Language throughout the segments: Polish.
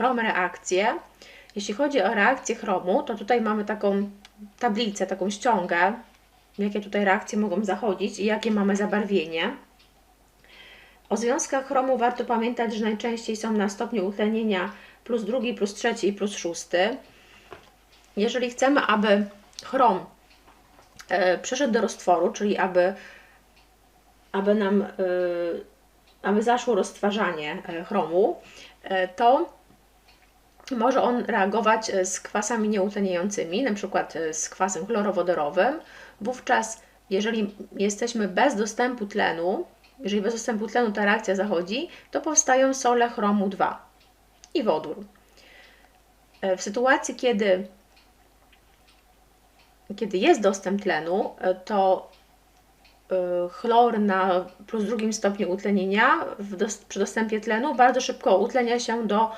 chrom reakcje. Jeśli chodzi o reakcję chromu, to tutaj mamy taką tablicę, taką ściągę, jakie tutaj reakcje mogą zachodzić i jakie mamy zabarwienie. O związkach chromu warto pamiętać, że najczęściej są na stopniu utlenienia plus drugi, plus trzeci i plus szósty. Jeżeli chcemy, aby chrom e, przeszedł do roztworu, czyli aby, aby nam e, aby zaszło roztwarzanie e, chromu, to może on reagować e, z kwasami nieutleniającymi, na przykład e, z kwasem chlorowodorowym. Wówczas, jeżeli jesteśmy bez dostępu tlenu, jeżeli bez dostępu tlenu ta reakcja zachodzi, to powstają sole chromu 2 i wodór. E, W sytuacji, kiedy, kiedy jest dostęp tlenu, to chlor na plus drugim stopniu utlenienia przy dostępie tlenu bardzo szybko utlenia się do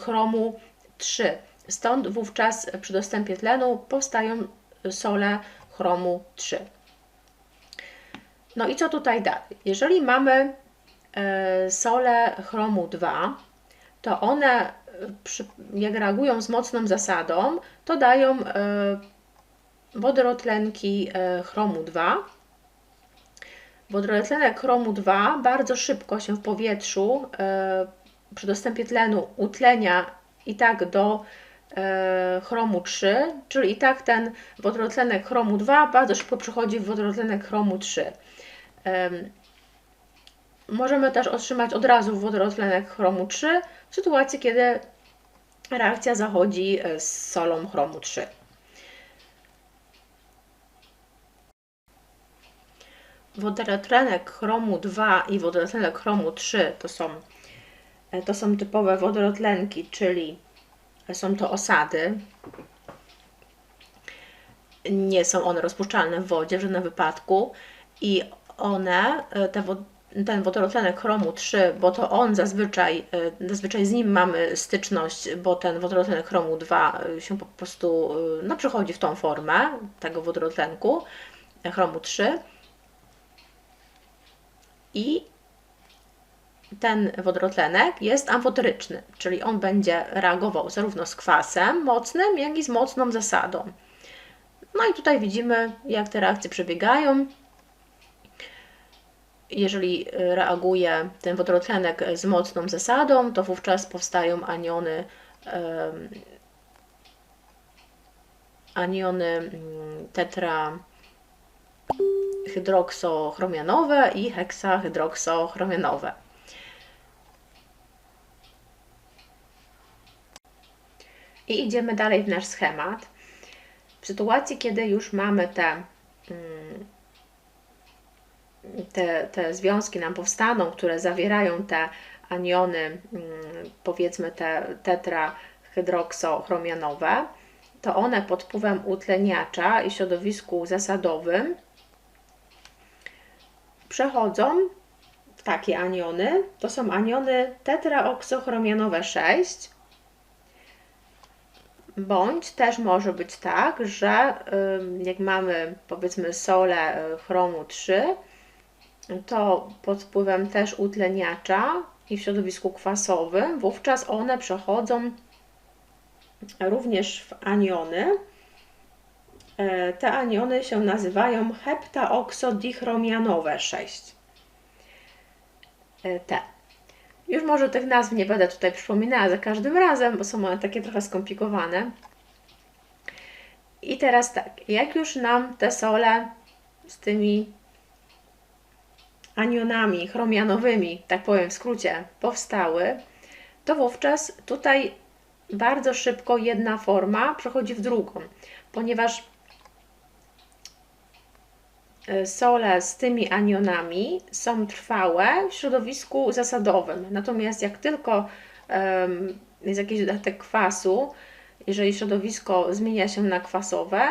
chromu 3. Stąd wówczas przy dostępie tlenu powstają sole chromu 3. No i co tutaj dalej? Jeżeli mamy e, sole chromu 2, to one, e, jak reagują z mocną zasadą, to dają e, wodorotlenki chromu 2. Wodorotlenek chromu 2 bardzo szybko się w powietrzu przy dostępie tlenu utlenia i tak do e, chromu 3, czyli i tak ten wodorotlenek chromu 2 bardzo szybko przechodzi w wodorotlenek chromu 3. Em, Możemy też otrzymać od razu wodorotlenek chromu 3 w sytuacji, kiedy reakcja zachodzi e, z solą chromu 3. Wodorotlenek chromu 2 i wodorotlenek chromu 3 to są, to są typowe wodorotlenki, czyli są to osady. Nie są one rozpuszczalne w wodzie w żadnym wypadku i one, e, te ten wodorotlenek chromu 3, bo to on zazwyczaj, e, zazwyczaj z nim mamy styczność, bo ten wodorotlenek chromu 2 e, się po prostu e, no, przechodzi w tą formę tego wodorotlenku e, chromu 3 i ten wodorotlenek jest amfoteryczny, czyli on będzie reagował zarówno z kwasem mocnym, jak i z mocną zasadą. No i tutaj widzimy, jak te reakcje przebiegają. Jeżeli reaguje ten wodorotlenek z mocną zasadą, to wówczas powstają aniony, aniony mm, tetra hydroksochromianowe i heksahydroksochromianowe. I idziemy dalej w nasz schemat. W sytuacji, kiedy już mamy te, mm, te, te związki nam powstaną, które zawierają te aniony, mm, powiedzmy te tetrahydroksochromianowe, to one pod wpływem utleniacza i środowisku zasadowym przechodzą w takie aniony. To są aniony tetraoksochromianowe 6. Bądź też może być tak, że jak mamy powiedzmy solę y, chromu 3, to pod wpływem też utleniacza i w środowisku kwasowym, wówczas one przechodzą również w aniony. E, Te aniony się nazywają heptaoksodichromianowe 6. E, Te. Już może tych nazw nie będę tutaj przypominała za każdym razem, bo są one takie trochę skomplikowane. I teraz tak, jak już nam te sole z tymi anionami chromianowymi, tak powiem w skrócie, powstały, to wówczas tutaj bardzo szybko jedna forma przechodzi w drugą, ponieważ sole z tymi anionami są trwałe w środowisku zasadowym. Natomiast jak tylko jest jakiś dodatek kwasu, jeżeli środowisko zmienia się na kwasowe,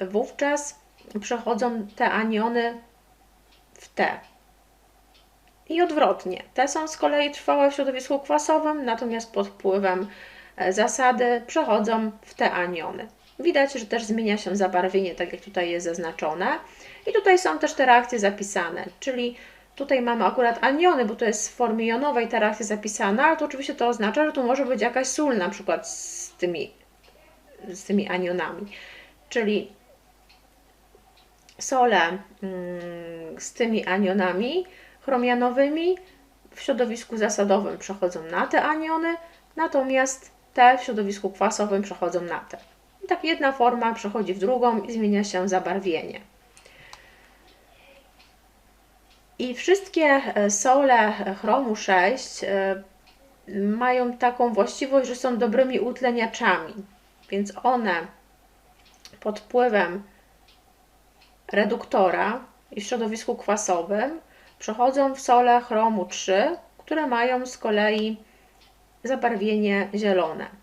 wówczas przechodzą te aniony w te. I odwrotnie. Te są z kolei trwałe w środowisku kwasowym, natomiast pod wpływem e, zasady przechodzą w te aniony. Widać, że też zmienia się zabarwienie, tak jak tutaj jest zaznaczone. I tutaj są też te reakcje zapisane, czyli Tutaj mamy akurat aniony, bo to jest w formie jonowej ta reakcja zapisana, ale to oczywiście to oznacza, że tu może być jakaś sól na przykład z tymi, z tymi anionami. Czyli sole mm, z tymi anionami chromianowymi w środowisku zasadowym przechodzą na te aniony, natomiast te w środowisku kwasowym przechodzą na te. Tak jedna forma przechodzi w drugą i zmienia się zabarwienie. I wszystkie e, sole chromu 6 e, mają taką właściwość, że są dobrymi utleniaczami, więc one pod wpływem reduktora i w środowisku kwasowym przechodzą w sole chromu 3, które mają z kolei zabarwienie zielone.